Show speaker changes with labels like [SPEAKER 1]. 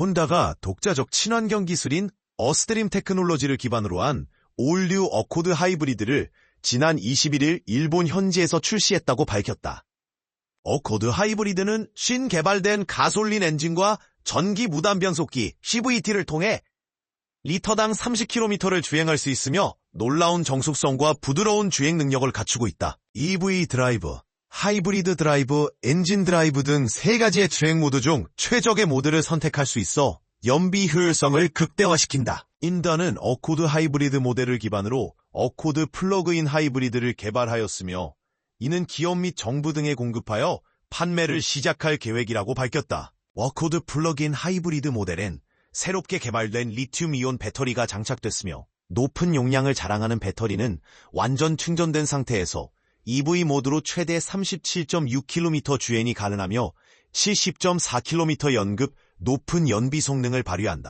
[SPEAKER 1] 혼다가 독자적 친환경 기술인 어스트림 테크놀로지를 기반으로 한 올류 어코드 하이브리드를 지난 21일 일본 현지에서 출시했다고 밝혔다. 어코드 하이브리드는 신개발된 가솔린 엔진과 전기 무단 변속기 CVT를 통해 리터당 30km를 주행할 수 있으며 놀라운 정숙성과 부드러운 주행 능력을 갖추고 있다. EV 드라이브, 하이브리드 드라이브, 엔진 드라이브 등 세 가지의 주행 모드 중 최적의 모드를 선택할 수 있어 연비 효율성을 극대화시킨다. 인다는 어코드 하이브리드 모델을 기반으로 어코드 플러그인 하이브리드를 개발하였으며 이는 기업 및 정부 등에 공급하여 판매를 시작할 계획이라고 밝혔다. 워코드 플러그인 하이브리드 모델엔 새롭게 개발된 리튬이온 배터리가 장착됐으며 높은 용량을 자랑하는 배터리는 완전 충전된 상태에서 EV 모드로 최대 37.6km 주행이 가능하며 70.4km 연급 높은 연비 성능을 발휘한다.